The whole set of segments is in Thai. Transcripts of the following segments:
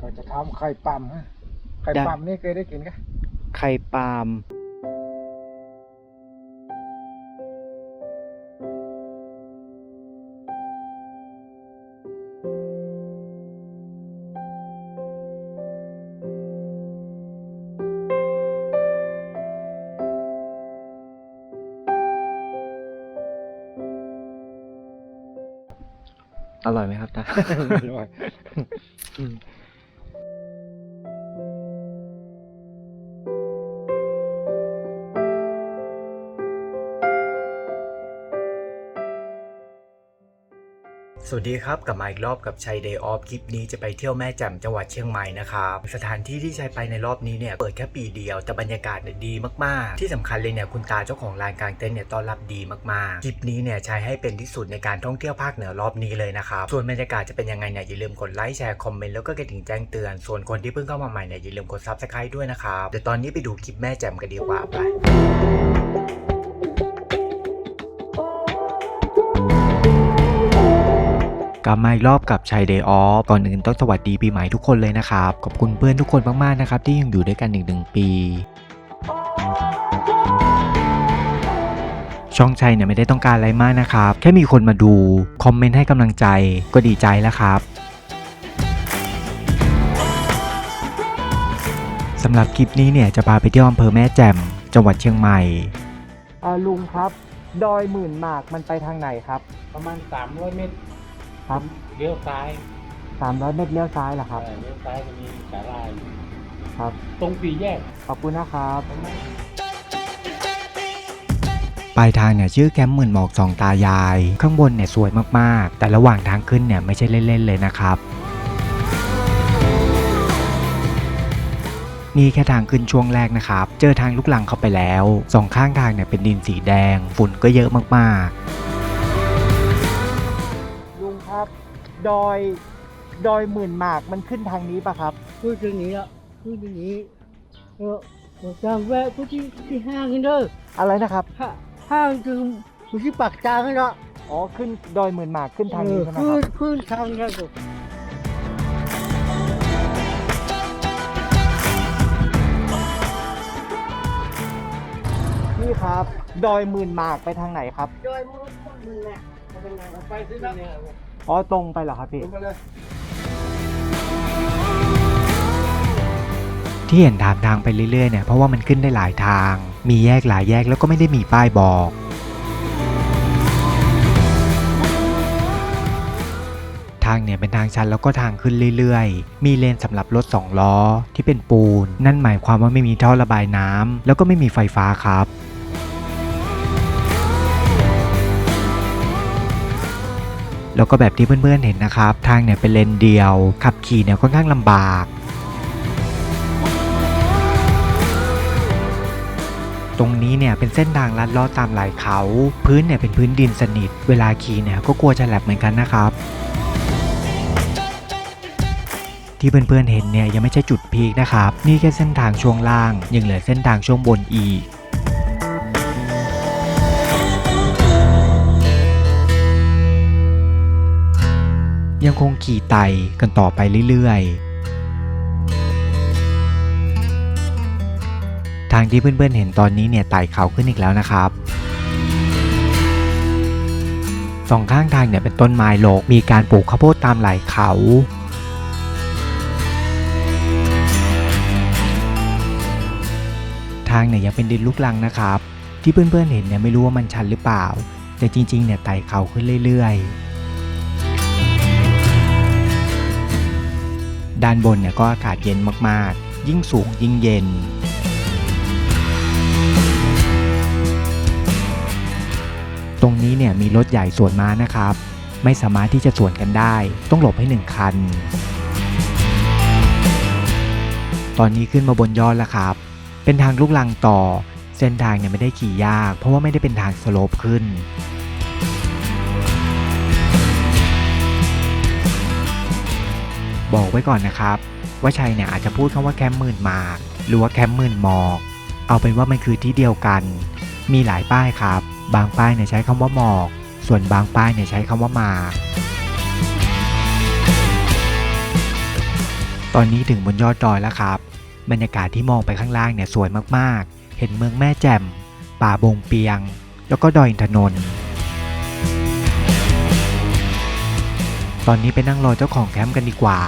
ก็จะทำไข่ปั๊มฮะไข่ได้ปั๊มนี่เคยได้กินกะไข่ปาล์มอร่อยไหมครับตา อร่อย สวัสดีครับกลับมาอีกรอบกับชัย Day Off คลิปนี้จะไปเที่ยวแม่แจ่มจังหวัดเชียงใหม่นะครับสถานที่ที่ชัยไปในรอบนี้เนี่ยเปิดแค่ปีเดียวแต่บรรยากาศเนี่ยดีมากๆ ที่สำคัญเลยเนี่ยคุณตาเจ้าของลานกลางเต็นท์เนี่ยต้อนรับดีมากๆคลิปนี้เนี่ยชัยให้เป็นที่สุดในการท่องเที่ยวภาคเหนือรอบนี้เลยนะครับส่วนบรรยากาศจะเป็นยังไงเนี่ยอย่าลืมกดไลค์แชร์คอมเมนต์แล้วก็กระดิ่งแจ้งเตือนส่วนคนที่เพิ่งเข้ามาใหม่เนี่ยอย่าลืมกด Subscribe ด้วยนะครับเดี๋ยวตอนนี้ไปดูคลิปแม่แจ่มกันดีกว่าไป กลับมาอีกรอบกับชัย Day Off ก่อนอื่นต้องสวัสดีปีใหม่ทุกคนเลยนะครับ ขอบคุณเพื่อนทุกคนมากๆนะครับ ที่ยังอยู่ด้วยกันอีกหนึ่งปีช่องชัยเนี่ยไม่ได้ต้องการอะไรมากนะครับ แค่มีคนมาดู คอมเมนต์ให้กำลังใจก็ดีใจแล้วครับสำหรับคลิปนี้เนี่ยจะพาไปเที่ยวอำเภอแม่แจ่มจังหวัดเชียงใหม่อ่าลุงครับ ดอยหมื่นหมากมันไปทางไหนครับ ประมาณสามร้อยเมตร ครับเลี้ยวซ้าย300เมตรเลี้ยวซ้ายเหรอครับ เออเลี้ยวซ้ายจะมีสาลาอยู่ครับ ตรงสี่แยก ขอบคุณนะครับ ปลายทางเนี่ยชื่อแคมป์หมื่นหมอกสองตายาย ข้างบนเนี่ยสวยมากๆ แต่ระหว่างทางขึ้นเนี่ยไม่ใช่เล่นๆเลยนะครับ นี่แค่ทางขึ้นช่วงแรกนะครับ เจอทางลูกลังเข้าไปแล้วสองข้างทางเนี่ยเป็นดินสีแดง ฝุ่นก็เยอะมากลุ ดอยดอยหมื่นหมากมันขึ้นทางนี้ปะครับ พูดถึงนี้แล้วพูดถึงนี้เออผมจะแวะพูดที่ที่ห้างกันเด้ออะไรนะครับ ห้าห้างคืออยู่ที่ปากจางกันเนาะอ๋อขึ้นดอยหมื่นหมากขึ้นทางนี้ใช่ไหมคขึ้รับนขึ้นทางนี้ก็พี่ครับ ดอยหมื่นหมากไปทางไหนครับ โดยมือมือเนี่ยเป็นไงไปสินะ อ๋อตรงไปเหรอครับพี่ๆที่เห็นถามทางไปเรื่อยๆเนี่ยเพราะว่ามันขึ้นได้หลายทาง มีแยกหลายแยกแล้วก็ไม่ได้มีป้ายบอก ทางเนี่ยเป็นทางชันแล้วก็ทางขึ้นเรื่อย ๆ มีเลนสำหรับรถสองล้อที่เป็นปูน นั่นหมายความว่าไม่มีท่อระบายน้ำแล้วก็ไม่มีไฟฟ้าครับ แล้วก็แบบที่เพื่อนๆเห็นนะครับ ทางเนี่ยเป็นเลนเดียว ขับขี่เนี่ยค่อนข้างลำบากตรงนี้เนี่ยเป็นเส้นทางลัดลาะตามไหลเขา พื้นเนี่ยเป็นพื้นดินสนิท เวลาขี่เนี่ยก็กลัวจะแหลบเหมือนกันนะครับ ที่เพื่อนๆเห็นเนี่ยยังไม่ใช่จุดพีคนะครับ นี่แค่เส้นทางช่วงล่าง ยังเหลือเส้นทางช่วงบนอีก ยังคงขี่ไต่กันต่อไปเรื่อยๆ ทางที่เพื่อนๆเห็นตอนนี้เนี่ยไต่เขาขึ้นอีกแล้วนะครับสองข้างทางเนี่ยเป็นต้นไม้โลกมีการปลูกข้าวโพดตามไหล่เขา ทางเนี่ยยังเป็นดินลูกลังนะครับ ที่เพื่อนๆเห็นเนี่ยไม่รู้ว่ามันชันหรือเปล่า แต่จริงๆเนี่ยไต่เขาขึ้นเรื่อยๆ ด้านบนเนี่ยก็อากาศเย็นมากๆ ยิ่งสูงยิ่งเย็น ตรงนี้เนี่ยมีรถใหญ่สวนม้านะครับ ไม่สามารถที่จะสวนกันได้ ต้องหลบให้หนึ่งคัน ตอนนี้ขึ้นมาบนยอดแล้วครับ เป็นทางลูกลังต่อ เส้นทางเนี่ยไม่ได้ขี่ยาก เพราะว่าไม่ได้เป็นทางสโลปขึ้น บอกไว้ก่อนนะครับ ว่าชัยเนี่ยอาจจะพูดคำว่าแคมป์หมื่นหมาก หรือว่าแคมป์หมื่นหมอก เอาเป็นว่ามันคือที่เดียวกัน มีหลายป้ายครับ บางป้ายเนี่ยใช้คำว่าหมอก ส่วนบางป้ายเนี่ยใช้คำว่าหมาก ตอนนี้ถึงบนยอดดอยแล้วครับ บรรยากาศที่มองไปข้างล่างเนี่ยสวยมากๆ เห็นเมืองแม่แจ่ม ป่าบงเปียง แล้วก็ดอยอินทนนท์ ตอนนี้ไปนั่งรอเจ้าของแคมป์กันดีกว่า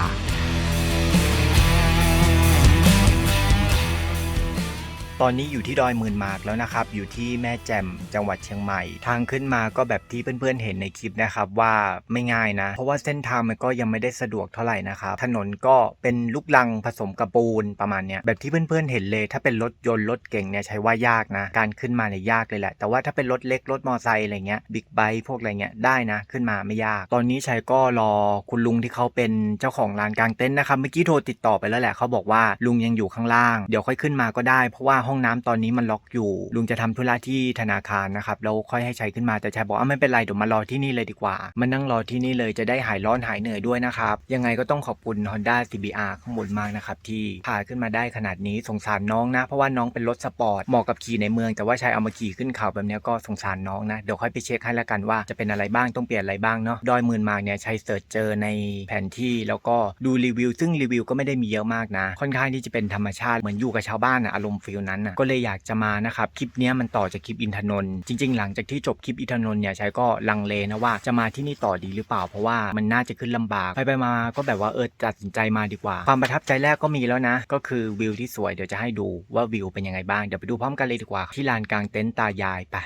ตอนนี้อยู่ที่ดอยหมื่นหมากแล้วนะครับ อยู่ที่แม่แจ่มจังหวัดเชียงใหม่ ทางขึ้นมาก็แบบที่เพื่อนๆเห็นในคลิปนะครับว่าไม่ง่ายนะ เพราะว่าเส้นทางมันก็ยังไม่ได้สะดวกเท่าไหร่นะครับ ถนนก็เป็นลูกลังผสมกับปูนประมาณเนี้ยแบบที่เพื่อนๆเห็นเลย ถ้าเป็นรถยนต์รถเก่งเนี่ยใช้ว่ายากนะ การขึ้นมาเนี่ยยากเลยแหละ แต่ว่าถ้าเป็นรถเล็กรถมอไซค์อะไรเงี้ยบิ๊กไบค์พวกอะไรเงี้ยได้นะ ขึ้นมาไม่ยาก ตอนนี้ชัยก็รอคุณลุงที่เขาเป็นเจ้าของร้านกลางเต็นท์นะครับเมื่อกี้โทรติดต่อไปแล้วแหละเขาบอกว่าลุงยังอยู่ข้างล่างเดี๋ยวค่อยขึ้นมาก็ได้เพราะว่าห้องน้ำตอนนี้มันล็อกอยู่ ลุงจะทำธุระที่ธนาคารนะครับแล้วค่อยให้ใชัยขึ้นมาแต่ชัยบอกอะไม่เป็นไรเดี๋ยวมารอที่นี่เลยดีกว่ามานั่งรอที่นี่เลยจะได้หายร้อนหายเหนื่อยด้วยนะครับ ยังไงก็ต้องขอบคุณ Honda CBR ข้างบนมากนะครับที่พาขึ้นมาได้ขนาดนี้สงสารน้องนะ เพราะว่าน้องเป็นรถสปอร์ตเหมาะกับขี่ในเมืองแต่ว่าชัยเอามาขี่ขึ้นเขาแบบนี้ก็สงสารน้องนะเดี๋ยวค่อยไปเช็คให้แล้วกันว่าจะเป็นอะไรบ้างต้องเปลี่ยนอะไรบ้างเนาะดอยหมื่นมากเนี่ยชัยเสิร์ชเจอในแผนที่แล้วก็ดูรีวิว ซึ่งรีวิวก็ไม่ได้มีเยอะมากนะ ค่อนข้างที่จะเป็นธรรมชาติเหมือนอยู่กับชาวบ้านอะอารมณ์ฟิลนั้นอะก็เลยอยากจะมานะครับคลิปนี้มันต่อจากคลิปอินทนนท์จริง ๆ หลังจากที่จบคลิปอินทนนท์เนี่ยชัยก็ลังเลนะว่าจะมาที่นี่ต่อดีหรือเปล่า เพราะว่ามันน่าจะขึ้นลำบากไปไปมาก็แบบว่าเออตัดสินใจมาดีกว่า ความประทับใจแรกก็มีแล้วนะ ก็คือวิวที่สวยเดี๋ยวจะให้ดูว่าวิวเป็นยังไงบ้างเดี๋ยวไปดูพร้อมกันเลยดีกว่าที่ลานกลางเต็นท์ตายายไป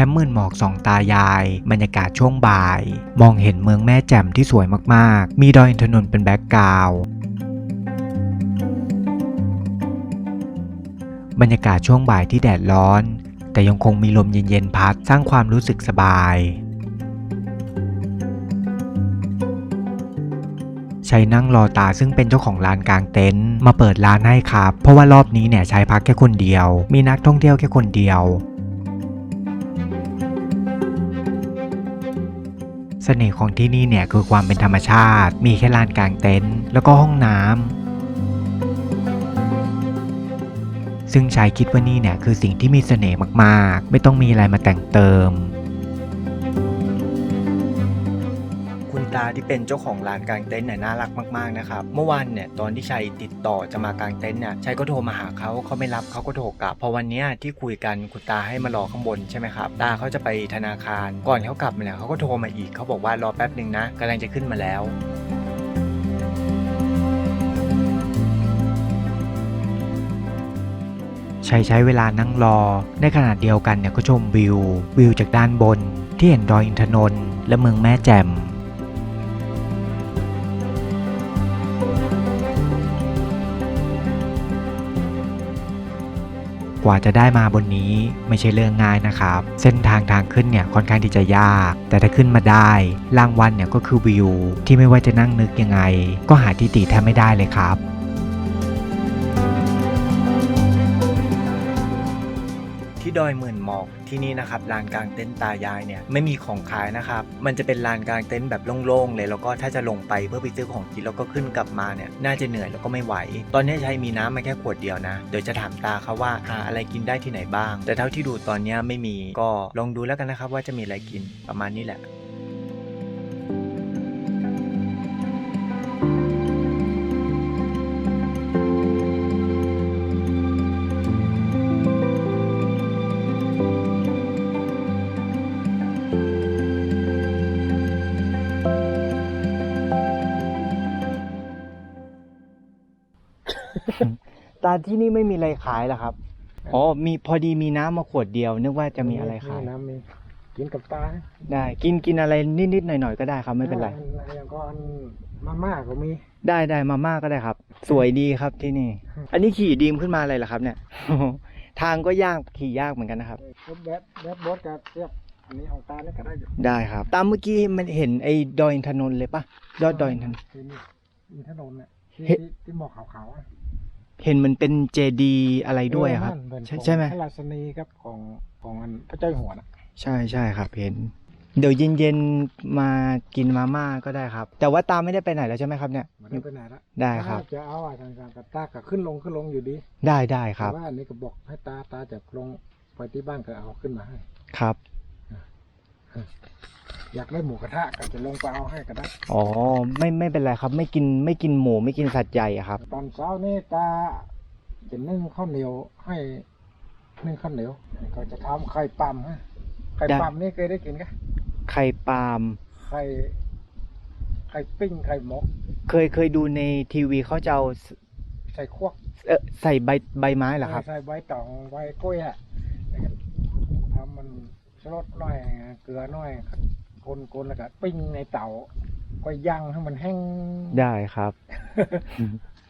คมป์หมื่นหมอกสองตายาย บรรยากาศช่วงบ่าย มองเห็นเมืองแม่แจ่มที่สวยมากๆ มีดอยอินทนนท์เป็นแบ็กกราวด์บรรยากาศช่วงบ่ายที่แดดร้อน แต่ยังคงมีลมเย็นๆพัดสร้างความรู้สึกสบายชัยนั่งรอตาซึ่งเป็นเจ้าของร้านกลางเต็นท์มาเปิดร้านให้ครับ เพราะว่ารอบนี้เนี่ยชัยพักแค่คนเดียว มีนักท่องเที่ยวแค่คนเดียว สน่ห์ของที่นี่เนี่ยคือความเป็นธรรมชาติ มีแค่ลานกลางเต็นท์แล้วก็ห้องน้ำซึ่งชายคิดว่านี่เนี่ยคือสิ่งที่มีเสน่ห์มากๆ ไม่ต้องมีอะไรมาแต่งเติม ที่เป็นเจ้าของร้านกลางเต็นท์เนี่ยน่ารักมากๆนะครับเมื่อวานเนี่ยตอนที่ชัยติดต่อจะมากางเต็นท์เนี่ยชัยก็โทรมาหาเขาเขาไม่รับเขาก็โทรกลับ พอวันนี้ที่คุยกันคุณตาให้มารอข้างบนใช่ไหมครับตาเขาจะไปธนาคาร ก่อนเขากลับเนี่ยเขาก็โทรมาอีกเขาบอกว่ารอแป๊บหนึ่งนะกำลังจะขึ้นมาแล้วใช้ใช้เวลานั่งรอ ในขณะเดียวกันเนี่ยก็ชมวิว วิวจากด้านบน ที่เห็นดอยอินทนนท์และเมืองแม่แจ่ม ว่าจะได้มาบนนี้ไม่ใช่เรื่องง่ายนะครับ เส้นทางทางขึ้นเนี่ยค่อนข้างที่จะยาก แต่ถ้าขึ้นมาได้รางวัลเนี่ยก็คือวิว ที่ไม่ว่าจะนั่งนึกยังไง ก็หาที่ติแทบไม่ได้เลยครับที่ดอยหมื่นหมอก ที่นี่นะครับลานกลางเต็นท์ตายายเนี่ยไม่มีของขายนะครับ มันจะเป็นลานกลางเต็นท์แบบโล่งๆเลย แล้วก็ถ้าจะลงไปเพื่อไปซื้อของกินแล้วก็ขึ้นกลับมาเนี่ยน่าจะเหนื่อยแล้วก็ไม่ไหว ตอนนี้ใช้มีน้ำมาแค่ขวดเดียวนะ เดี๋ยวจะถามตาเขาว่าหาอะไรกินได้ที่ไหนบ้าง แต่เท่าที่ดูตอนนี้ไม่มีก็ลองดูแล้วกันนะครับว่าจะมีอะไรกินประมาณนี้แหละ ตาที่นี่ไม่มีอะไรขายเหรอครับ อ๋อ มีพอดีมีน้ำมาขวดเดียว นึกว่าจะมีอะไรขาย น้ำมีกินกับตาได้ กินกินอะไรนิดๆหน่อยๆก็ได้ครับ ไม่เป็นไรอัอย่างก็อันมาม่าก็มี ได้ได้มาม่าก็ได้ครับ สวยดีครับที่นี่ อันนี้ขี่ดีมขึ้นมาเลยเหรอครับ เนี่ย ทางก็ยากขี่ยากเหมือนกันนะครับรถแบดแบดบอสกับเทียบอันนี้ของตาเนี่ยก็ได้อยู่ได้ครับ ตามเมื่อกี้มันเห็นไอ้ดอยอินทนนท์เลยปะยอดดอยอินทนนท์ที่นี่อินทนนท์เนี่ยที่เฮ้ที่ที่หมอกขาวๆอะ เห็นมันเป็นเจดีอะไรด้วยอะครับ เออนั่นใช่เป็นของใช่ไหม พระราชนีครับของของอันพระเจ้าอยู่หัวน่ะใช่ใช่ครับเห็น เดี๋ยวเย็นๆมากินมาม่าก็ได้ครับ แต่ว่าตามไม่ได้ไปไหนแล้วใช่ไหมครับเนี่ย มันได้ไปไหนละได้ครับ ถ้าจะเอาอะทางการกับตาก็ขึ้นลงขึ้นลงอยู่ดีได้ได้ครับแต่ว่าอันนี้ก็บอกให้ตาตาจะลงไปที่บ้านก็เอาขึ้นมาให้ ครับ อยากได้หมูกระทะก็จะลงไปเอาให้ก็ได้อ๋อไม่ไม่เป็นไรครับ ไม่กินไม่กินหมูไม่กินสัตว์ใหญ่อะครับ ตอนเช้านี่ตาจะนึ่งข้าวเหนียวให้นึ่งข้าวเหนียวก็จะทำไข่ปั๊มฮะไข่ได้ปั๊มนี่เคยได้กินกะไข่ปาล์มไข่ไข่ปิ้งไข่หมกเคยเคยดูในทีวีเขาจะเอาใส่ควกเออใส่ใบใบไม้เหรอครับ ใส่ใบตองใบกล้วยอะแล้วก็ทำมัน สลดหน่อย เกลือหน่อยคนคนแล้วก็ปิ้งในเตาก็ย่างให้มันแห้งได้ครับ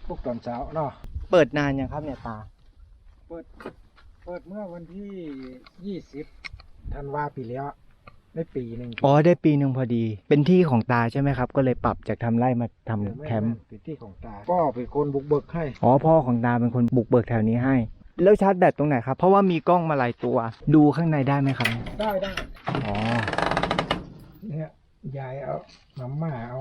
พวกตอนเช้าเนาะเปิดนานยังครับเนี่ยตา เปิด เปิดเมื่อวันที่ยี่สิบธันวาปีแล้วได้ปีหนึ่งอ๋อได้ปีหนึ่งพอดี เป็นที่ของตาใช่ไหมครับ ก็เลยปรับจากทำไร่มาทำเออไม่แคมป์ไม่เป็นที่ของตาก็เป็นคนบุกเบิกให้อ๋อพ่อของตาเป็นคนบุกเบิกแถวนี้ให้ แล้วชาร์จแบตตรงไหนครับ เพราะว่ามีกล้องมาหลายตัว ดูข้างในได้ไหมครับได้ได้อ๋อเนี่ยยายเอาน้ำมาเอา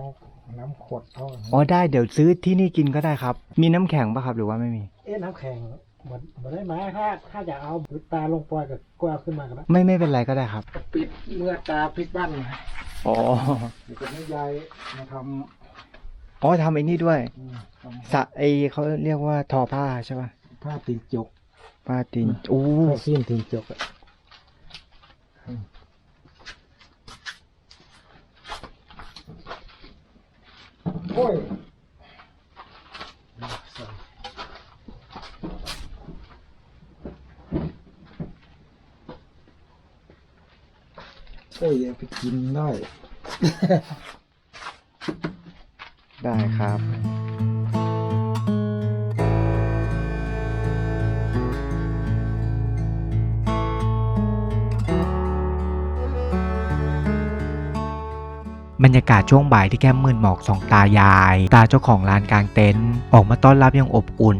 น้ำขวดเอาอ๋อได้เดี๋ยวซื้อที่นี่กินก็ได้ครับ มีน้ำแข็งปะครับหรือว่าไม่มี เอ๊ะน้ำแข็งเหมือนเหมือนได้ไหมถ้าถ้าอยากเอาตาลงปล่อยกับก็เอาขึ้นมากันนะไม่ไม่เป็นไรก็ได้ครับ ปิดเมื่อตาพลิกบ้านนะอ๋อเดี๋ยวจะให้ยายมาทอ๋อทำไอ้นี่ด้วยำอืมทสะไอเขาเรียกว่าทอผ้าใช่ป่ะำผ้าตีนจก ผ้าตีนโอ้ผ้าซีนตีนจกอะอืมโอ้ยโอ้ยเอาไปกินได้ ได้ครับ บรรยากาศช่วงบ่ายที่แก้มมืนหมอกสองตายาย ตาเจ้าของร้านกลางเต็นท์ออกมาต้อนรับอย่างอบอุ่น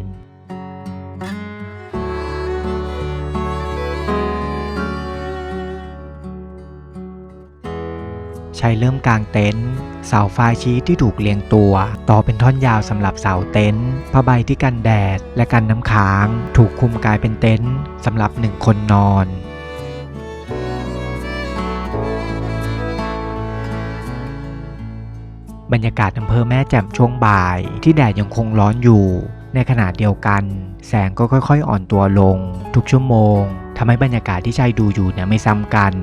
ใช้เริ่มกลางเต็นท์เสาไฟชีทที่ถูกเรียงตัว ต่อเป็นท่อนยาวสำหรับเสาเต็นท์ผ้าใบที่กันแดดและกันน้ำค้าง ถูกคุมกลายเป็นเต็นท์สำหรับหนึ่งคนนอน บรรยากาศอำเภอแม่แจ่มช่วงบ่าย ที่แดดยังคงร้อนอยู่ ในขณะเดียวกัน แสงก็ค่อยๆ อ่อนตัวลง ทุกชั่วโมงทำให้บรรยากาศที่ชายดูอยู่เนี่ยไม่ซ้ำกัน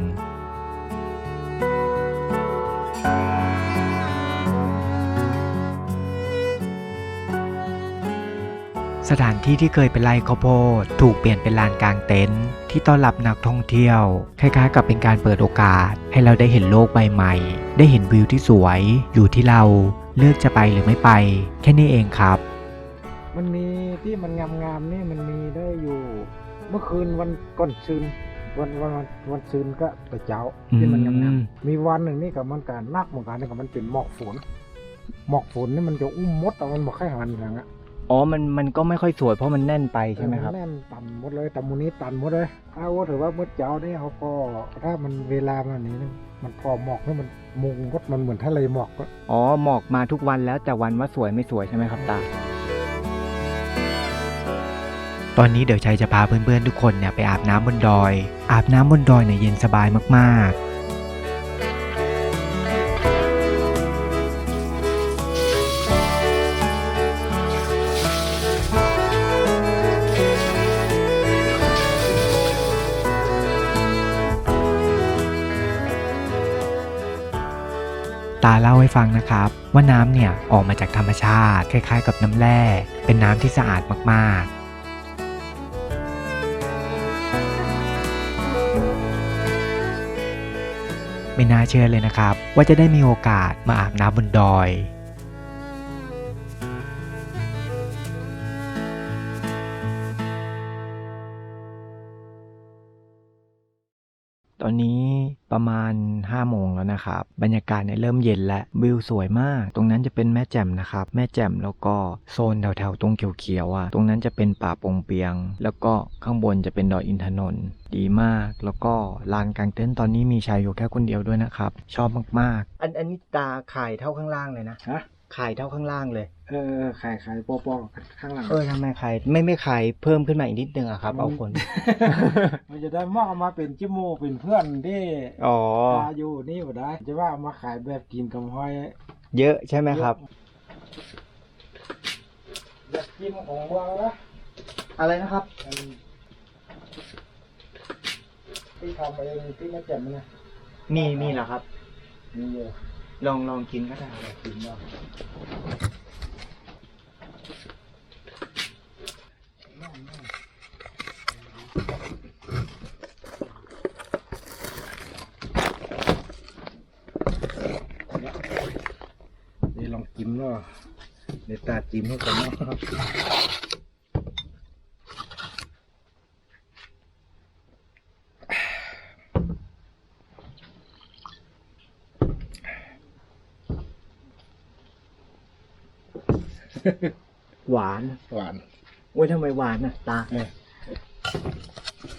สถานที่ที่เคยเป็นไร่ข้าวโพดถูกเปลี่ยนเป็นลานกลางเต็นท์ ที่ต้อนรับนักท่องเที่ยว คล้ายๆ กับเป็นการเปิดโอกาส ให้เราได้เห็นโลกใบใหม่ ได้เห็นวิวที่สวย อยู่ที่เราเลือกจะไปหรือไม่ไป แค่นี้เองครับ มันมีที่มันงามๆนี่มันมีได้อยู่ เมื่อคืนวันก่อนซืนวันวันวันวันซืนก็ไปเจ้าที่มันงามอืมๆมีวันหนึ่งนี่กับมันการนักเหมือนกันนี่กับมันเป็นหมอกฝนหมอกฝนนี่มันจะอุ้มมดแต่มันบอกแค่หันอย่างเงี้ย อ๋อ มัน มันก็ไม่ค่อยสวยเพราะมันแน่นไปใช่ไหมครับ แน่นตันหมดเลยแต่มูนี้ตันหมดเลยถ้าว่าถือว่าเมื่อเจ้านี่เขาก็ถ้ามันเวลามันนี้นี่มันพอหมอกนี่มันมุงก็มันเหมือนทะเลหมอกก็อ๋อ หมอกมาทุกวันแล้วแต่วันว่าสวยไม่สวยใช่ไหมครับตา ตอนนี้เดี๋ยวชัยจะพาเพื่อนๆทุกคนเนี่ยไปอาบน้ำบนดอย อาบน้ำบนดอยเนี่ยเย็นสบายมากๆ ตาเล่าให้ฟังนะครับ ว่าน้ำเนี่ยออกมาจากธรรมชาติคล้ายๆ กับน้ำแร่ เป็นน้ำที่สะอาดมากๆไม่น่าเชื่อเลยนะครับ ว่าจะได้มีโอกาสมาอาบน้ำบนดอย ตอนนี้ประมาณ5โมงแล้วนะครับ บรรยากาศเนี่ยเริ่มเย็นแล้ววิวสวยมาก ตรงนั้นจะเป็นแม่แจ่มนะครับ แม่แจ่มแล้วก็โซนแถวๆตรงเขียวๆอะ ตรงนั้นจะเป็นป่าปงเปียง แล้วก็ข้างบนจะเป็นดอยอินทนนท์ดีมาก แล้วก็ลานกลางเต็นท์ตอนนี้มีชายอยู่แค่คนเดียวด้วยนะครับ ชอบมากๆ อันอันนี้ตาข่ายเท่าข้างล่างเลยนะ ฮะ ขายเท่าข้างล่างเลย เออขายขายปอปอข้างหลัง เออทำไมขายไม่ไม่ขายเพิ่มขึ้นมาอีกนิดนึงอะครับ เอาคน มันจะได้มอกเอามาเป็นจิโมเป็นเพื่อนที่อ๋อ ตาอยู่นี่บ่ได้ จะว่าเอามาขายแบบกินกับห้อยเยอะใช่ไหมครับ แบบกินของเมืองนะอะไรนะครับ อันที่ทำเองที่ไม่เจ็บมันนะมีมีเหรอครับ มีอยู่ ลองลองกินก็ได้กินเนาะเดี๋ยวลองจิ้มเนาะเดี๋ยวตาจิ้มให้กันเนาะ หวาน หวานโอ้ยทำไมหวานน่ะตา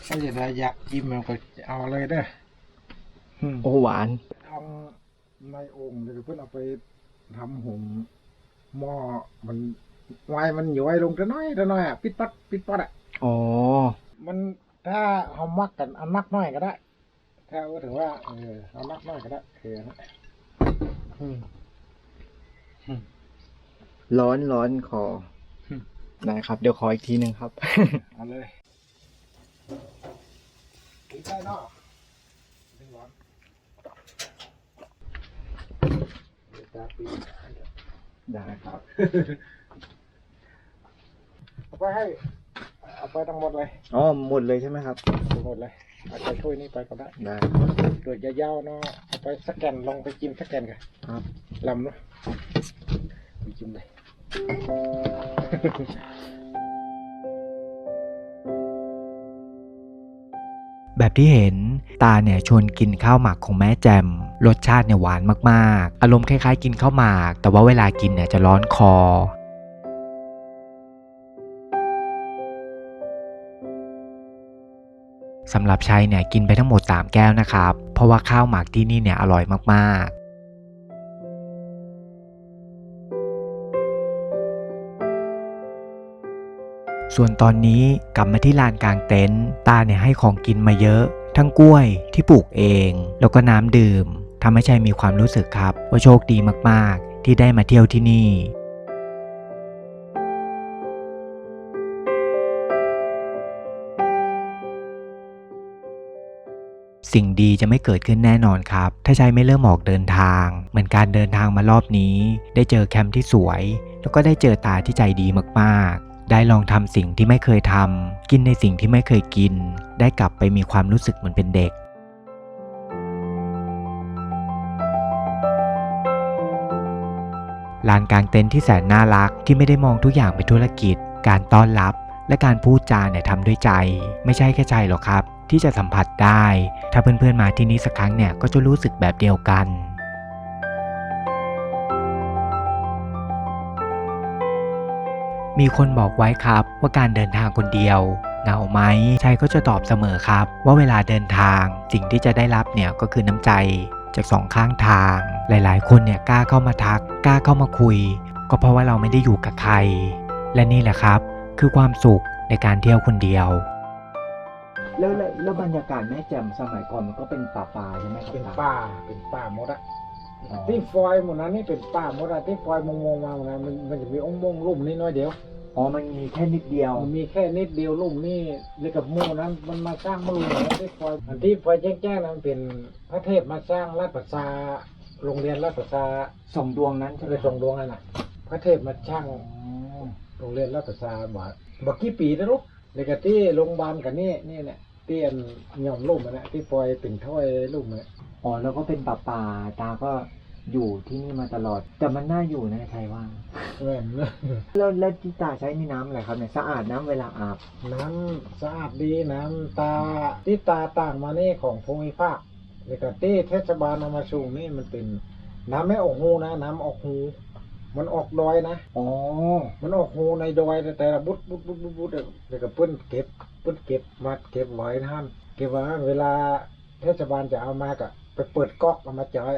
ถ้าจะได้อยากจิ้มมันก็เอาเลยเด้ออืมโอ้หวาน ทำในโองค์เดี๋ยวเพื่อนเอาไปทำหุงหม้อมันไวมันย้อยลงจะน้อยจะน้อยอะปิดปัดปิดปัดอะ อ๋อ มันถ้าเอามักกันเอามักน้อยก็ได้ ถ้าว่าถือว่าเออเอามักน้อยก็ได้คือนะอืมร้อนร้อนคออืม ได้ครับ เดี๋ยวขออีกทีหนึ่งครับ เอาเลยกินได้เนาะไม่ร้อนเดี๋ยวตาปีได้ครับ เอาไปให้ เอาไปทั้งหมดเลย อ๋อ หมดเลยใช่ไหมครับ ทั้งหมดเลย เอาไปช่วยนี่ไปก็ได้ได้ตัวยาวๆเนาะ เอาไปสแกนลองไปจิ้มสแกนกันครับ ลำเนาะไปจิ้มเลย แบบที่เห็นตาเนี่ยชวนกินข้าวหมักของแม่แจมรสชาติเนี่ยหวานมากๆ อารมณ์คล้ายๆ กินข้าวหมาก แต่ว่าเวลากินเนี่ยจะร้อนคอ สำหรับชัยเนี่ยกินไปทั้งหมด 3 แก้วนะครับ เพราะว่าข้าวหมักที่นี่เนี่ยอร่อยมากๆ ส่วนตอนนี้กลับมาที่ลานกลางเต็นท์ตาเนี่ยให้ของกินมาเยอะ ทั้งกล้วยที่ปลูกเอง แล้วก็น้ำดื่มทำให้ชัยมีความรู้สึกครับ ว่าโชคดีมากๆ ที่ได้มาเที่ยวที่นี่สิ่งดีจะไม่เกิดขึ้นแน่นอนครับ ถ้าชัยไม่เริ่มออกเดินทาง เหมือนการเดินทางมารอบนี้ ได้เจอแคมป์ที่สวย แล้วก็ได้เจอตาที่ใจดีมากๆ ได้ลองทำสิ่งที่ไม่เคยทำกินในสิ่งที่ไม่เคยกิน ได้กลับไปมีความรู้สึกเหมือนเป็นเด็ก ลานกลางเต็นท์ที่แสนน่ารักที่ไม่ได้มองทุกอย่างเป็นธุรกิจ การต้อนรับ และการพูดจาเนี่ยทำด้วยใจ ไม่ใช่แค่ใจหรอกครับ ที่จะสัมผัสได้ ถ้าเพื่อนๆมาที่นี่สักครั้งเนี่ยก็จะรู้สึกแบบเดียวกัน มีคนบอกไว้ครับว่าการเดินทางคนเดียวเหงาไหมชัยก็จะตอบเสมอครับ ว่าเวลาเดินทางสิ่งที่จะได้รับเนี่ยก็คือน้ำใจจากสองข้างทาง หลายๆ คนเนี่ยกล้าเข้ามาทักกล้าเข้ามาคุย ก็เพราะว่าเราไม่ได้อยู่กับใคร และนี่แหละครับ คือความสุขในการเที่ยวคนเดียวแล้วแล้วแล้วบรรยากาศแม่แจ่มสมัยก่อนมันก็เป็นป่าป่าๆใช่ไหมครับเป็นตป่าเป็นป่าหมดอะอ๋อ ที่ฟอยหมดนั้นนี่เป็นป่าหมดอะที่ฟอยมงมงมาหมดนั้นมันมันจะมีองค์มงลุ่มนี่น้อยเดียวอ๋อมันมีแค่นิดเดียว มันมีแค่นิดเดียวลุ่มนี่เลยกับหมู่นั้น มันมาสร้างมาลุ่มแล้วที่ฟอยอันที่ฟอยแจ้งๆนั้นเป็นพระเทพมาสร้างราชประสาโรงเรียนราชประสาสองดวงนั้นใช่ไหมเลยส่งดวงนั่นน่ะ พระเทพมาช่างอ๋อโรงเรียนราชประสาบอกบอกกี่ปีนะลูกในกะที่โรงพยาบาลกันนี่นี่เนี่ยที่อันหย่อมลุ่มอันนะที่ฟอยเป็นถ้อยลุ่มอันนะอ๋อแล้วก็เป็นป่าป่าๆตาก็ อยู่ที่นี่มาตลอด แต่มันน่าอยู่นะชัยว่าแม่นเลยแล้วแล้วที่ตาใช้นี่น้ำอะไรครับเนี่ยสะอาดน้ำเวลาอาบ น้ำสะอาดดีน้ำตาที่ตาต่างมานี่ของภูมิภาคในกะที่เทศบาลเอามาสูงนี่มันเป็นน้ำไม่ออกหูนะ น้ำออกหู มันออกดอยนะอ๋อมันออกหูในดอยแต่แต่ละบุดบุดบุดบุดบุดเดี๋ยวก็เปิ้นเก็บเปิ้นเก็บมาเก็บไว้นะฮะเก็บไว้เวลาเทศบาลจะเอามากะไปเปิดก๊อกเอามาจ่าย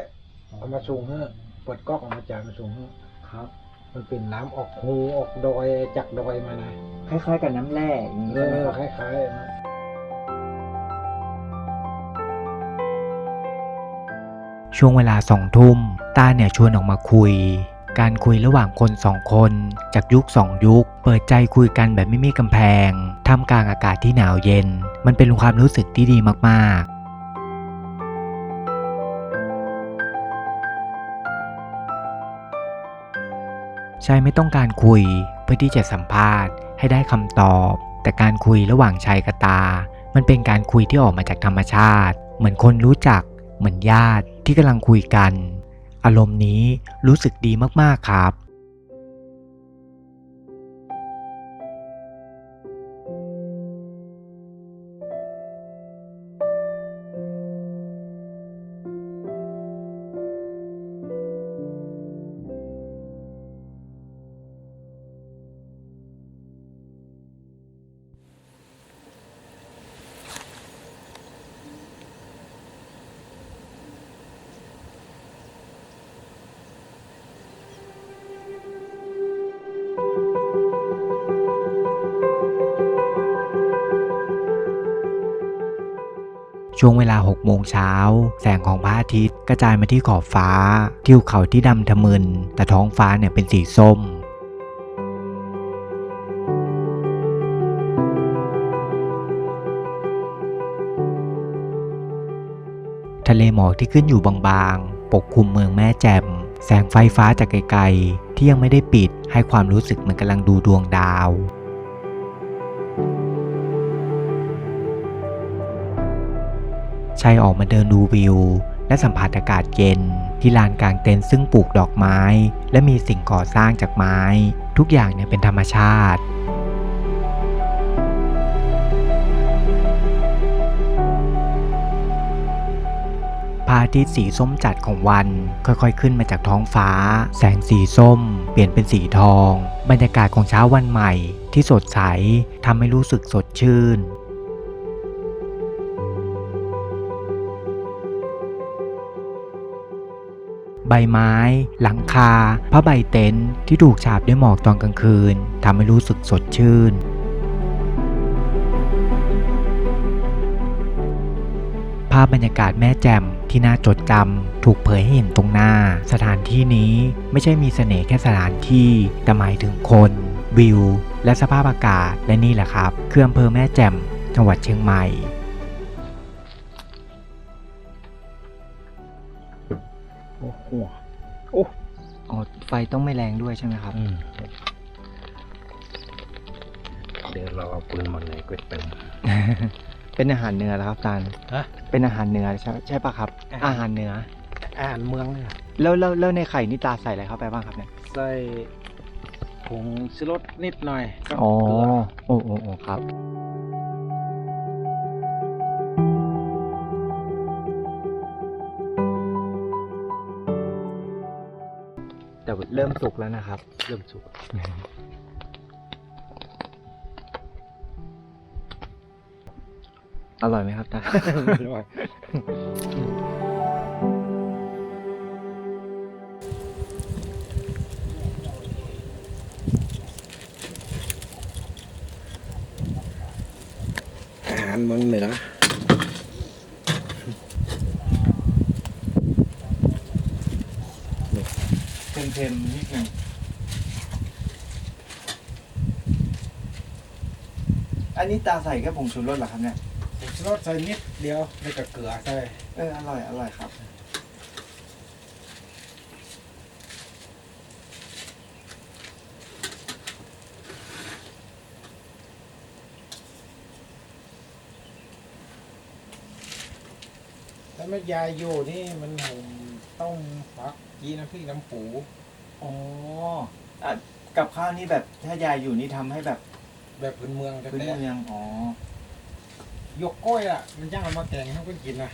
เอามาสูงเฮ้อเปิดก๊อกเอามาจ่ายมาสูงเฮ้อครับ มันเป็นน้ำออกหูออกดอยจากดอยมานะคล้ายๆกับน้ำแร่อย่างนี้เอใช่ไหมอครับคล้ายๆนะช่วงเวลาสองทุ่มต้าเนี่ยชวนออกมาคุย การคุยระหว่างคนสองคนจากยุคสองยุค เปิดใจคุยกันแบบไม่มีกำแพงท่ามกลางอากาศที่หนาวเย็น มันเป็นความรู้สึกที่ดีมากๆ ชายไม่ต้องการคุยเพื่อที่จะสัมภาษณ์ให้ได้คำตอบ แต่การคุยระหว่างชายกับตา มันเป็นการคุยที่ออกมาจากธรรมชาติ เหมือนคนรู้จัก เหมือนญาติที่กำลังคุยกัน อารมณ์นี้รู้สึกดีมากๆครับ ช่วงเวลา6โมงเช้า แสงของพระอาทิตย์กระจายมาที่ขอบฟ้า ทิวเขาที่ดำทะมึน แต่ท้องฟ้าเนี่ยเป็นสีส้มทะเลหมอกที่ขึ้นอยู่บางๆ ปกคลุมเมืองแม่แจ่ม แสงไฟฟ้าจากไกลๆ ที่ยังไม่ได้ปิด ให้ความรู้สึกเหมือนกำลังดูดวงดาว ชัยออกมาเดินดูวิว และสัมผัสอากาศเย็น ที่ลานกลางเต็นท์ซึ่งปลูกดอกไม้ และมีสิ่งก่อสร้างจากไม้ ทุกอย่างเนี่ยเป็นธรรมชาติพระอาทิตย์สีส้มจัดของวัน ค่อยๆ ขึ้นมาจากท้องฟ้า แสงสีส้ม เปลี่ยนเป็นสีทอง บรรยากาศของเช้าวันใหม่ที่สดใสทำให้รู้สึกสดชื่น ใบไม้ หลังคาผ้าใบเต็นท์ที่ถูกฉาบด้วยหมอกตอนกลางคืนทำให้รู้สึกสดชื่นภาพบรรยากาศแม่แจ่มที่น่าจดจำถูกเผยให้เห็นตรงหน้า สถานที่นี้ไม่ใช่มีเสน่ห์แค่สถานที่ แต่หมายถึงคน วิว และสภาพอากาศและนี่แหละครับ คืออำเภอแม่แจ่มจังหวัดเชียงใหม่ โอ้โหอ๋อไฟต้องไม่แรงด้วยใช่ไหมครับ เดี๋ยวเราเอาปืนมาเลยก๋วยเตี๋ยวเป็นอาหารเหนือแล้วครับตาลฮะเป็นอาหารเหนือใช่ใช่ปะครับ อาหารเหนือ อาหารเมืองเนี่ยแล้วแล้วแล้วในไข่นี่ตาใส่อะไรเข้าไปบ้างครับเนี่ย ใส่ผงชูรสนิดหน่อยกับอ๋อเกลือโอ้โอ้โอ้ครับ แต่เริ่มสุกแล้วนะครับ เริ่มสุกอร่อยไหมครับตาอร่อยอาหารเมืองเหนือ เค็มๆนิดหนึงอันนี้ตาใส่แค่ผงชูรสเหรอครับเนี่ยผงชูรสใส่นิดเดียวแล้วก็เกลือใส่เอออร่อยอร่อยครับถ้าไม่ยายอยู่นี่มันผมต้องฟักยีน้ำพริกน้ำปู อ๋ออะกับข้าวนี่แบบถ้ายายอยู่นี่ทำให้แบบแบบพื้นเมืองพื้นแท้เมืองอ๋อๆยกกล้วยอะมันย่างเอามาแกงให้คนกินนะ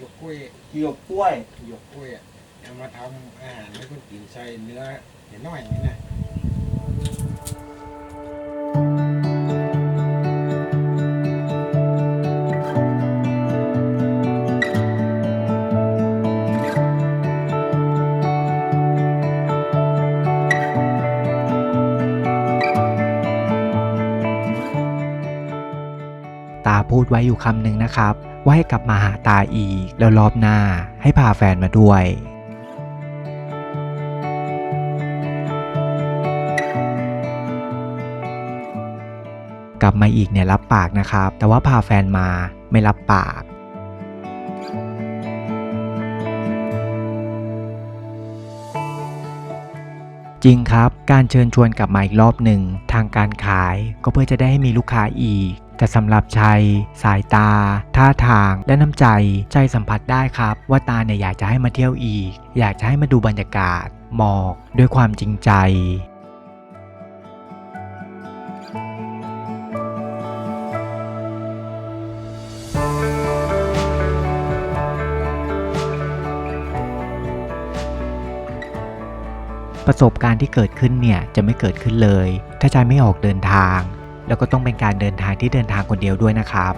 ยกกล้วยหยวกกล้วย ยกกล้วยอะเอามาทำอาหารให้คนกินใส่เนื้อเห็นน้อยอย่างนี้นะ ดไว้อยู่คำหนึ่งนะครับ ว่าให้กลับมาหาตาอีก แล้วรอบหน้าให้พาแฟนมาด้วยกลับมาอีกเนี่ยรับปากนะครับ แต่ว่าพาแฟนมาไม่รับปาก จริงครับ การเชิญชวนกลับมาอีกรอบหนึ่ง ทางการขายก็เพื่อจะได้ให้มีลูกค้าอีกแต่สำหรับชัย สายตา ท่าทาง และน้ำใจใจสัมผัสได้ครับ ว่าตาเนี่ยอยากจะให้มาเที่ยวอีก อยากจะให้มาดูบรรยากาศ หมอกด้วยความจริงใจประสบการณ์ที่เกิดขึ้นเนี่ยจะไม่เกิดขึ้นเลย ถ้าใจไม่ออกเดินทาง แล้วก็ต้องเป็นการเดินทางที่เดินทางคนเดียวด้วยนะครับ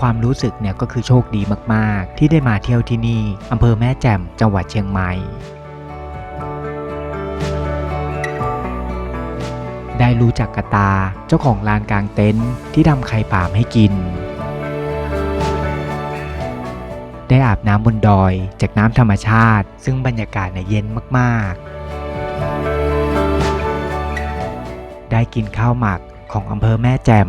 ความรู้สึกเนี่ยก็คือโชคดีมากๆ ที่ได้มาเที่ยวที่นี่อำเภอแม่แจ่มจังหวัดเชียงใหม่ ได้รู้จักกระตาเจ้าของลานกลางเต็นท์ที่ทำไข่ป่ามให้กิน ได้อาบน้ำบนดอยจากน้ำธรรมชาติ ซึ่งบรรยากาศเนี่ยเย็นมากๆ ได้กินข้าวหมักของอำเภอแม่แจ่ม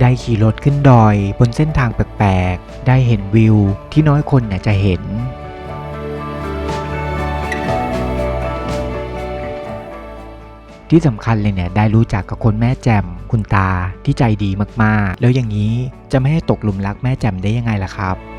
ได้ขี่รถขึ้นดอยบนเส้นทางแปลกๆ ได้เห็นวิวที่น้อยคนเนี่ยจะเห็น ที่สำคัญเลยเนี่ยได้รู้จักกับคนแม่แจ่มคุณตาที่ใจดีมากๆ แล้วอย่างนี้จะไม่ให้ตกหลุมรักแม่แจ่มได้ยังไงล่ะครับ